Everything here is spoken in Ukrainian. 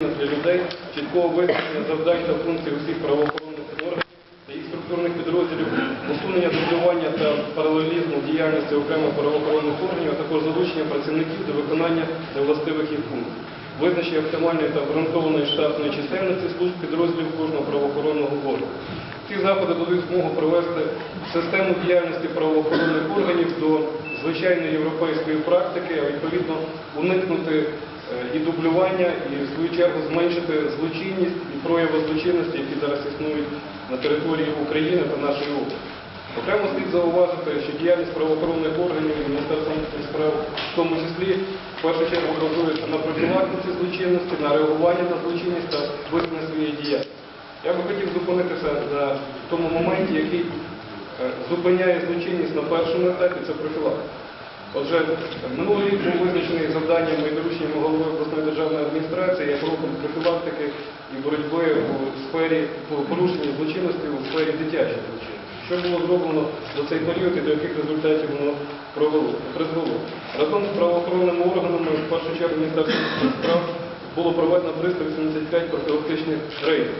для людей, чіткого визначення завдань та функцій усіх правоохоронних органів та їх структурних підрозділів, усунення дублювання та паралелізму діяльності окремих правоохоронних органів, а також залучення працівників до виконання невластивих їх функцій, визначення оптимальної та обґрунтованої штатної чисельності служб підрозділів кожного правоохоронного органу. Ці заходи дадуть змогу привести систему діяльності правоохоронних органів до звичайної європейської практики, а відповідно уникнути і дублювання, і в свою чергу зменшити злочинність і прояви злочинності, які зараз існують на території України та нашої області. Окремо слід зауважити, що діяльність правоохоронних органів і Міністерства внутрішніх справ в тому числі в першу чергу базується на профілактиці злочинності, на реагуванні на злочинність та визнання своєї діяльності. Я би хотів зупинитися на тому моменті, який е, зупиняє злочинність на першому етапі, це профілактика. Отже, минулий рік був визначений завданням і дорученням голови обласної державної адміністрації як роком профілактики і боротьби у сфері по порушенні злочинності у сфері дитячої злочинності. Що було зроблено за цей період і до яких результатів воно призвело? Разом з правоохоронними органами, в першу чергу Міністерством внутрішніх справ, було проведено 385 профілактичних рейдів.